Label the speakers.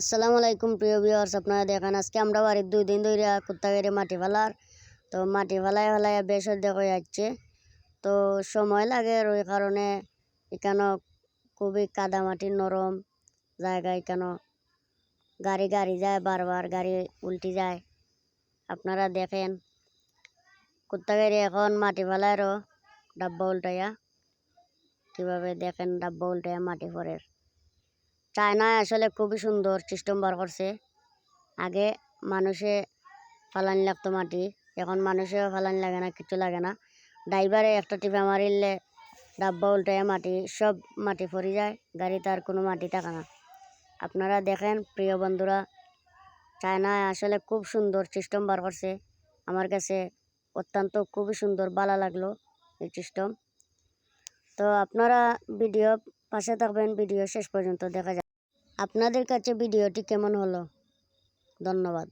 Speaker 1: আসসালামু আলাইকুম, প্রিয় ভিউয়ার্স আপনারা দেখেন আজকে আমরা বাড়ির দুই দিন ধরে কুত্তা মাটি ফেলার। তো মাটি ফেলায় ফেলায় বেশ হয়ে যাচ্ছে। তো সময় লাগে আর ওই কারণে এখানে খুবই কাদা মাটি, নরম জায়গা এখানে। গাড়ি গাড়ি যায়, বারবার গাড়ি উল্টি যায়। আপনারা দেখেন কুত্তা এখন মাটি ফেলারও ডাব্বা উল্টাইয়া। কীভাবে দেখেন ডাব্বা উল্টাইয়া মাটি ফরের চায়নায় আসলে খুবই সুন্দর সিস্টেম বার করছে। আগে মানুষে ফালানি লাগতো মাটি, এখন মানুষেও ফালানি লাগে না, কিছু লাগে না। ড্রাইভারে একটা টিপা মারিলে ডাব্বা উল্টায় মাটি, সব মাটি পড়ে যায়, গাড়িতে আর কোনো মাটি থাকে না। আপনারা দেখেন, প্রিয় বন্ধুরা চায়নায় আসলে খুব সুন্দর সিস্টেম বার করছে। আমার কাছে অত্যন্ত খুবই সুন্দর, ভালো লাগল এই সিস্টেম তো আপনারা ভিডিও পাশে থাকবেন, ভিডিও শেষ পর্যন্ত দেখা যায় আপনাদের কাছে ভিডিওটি কেমন হলো? ধন্যবাদ।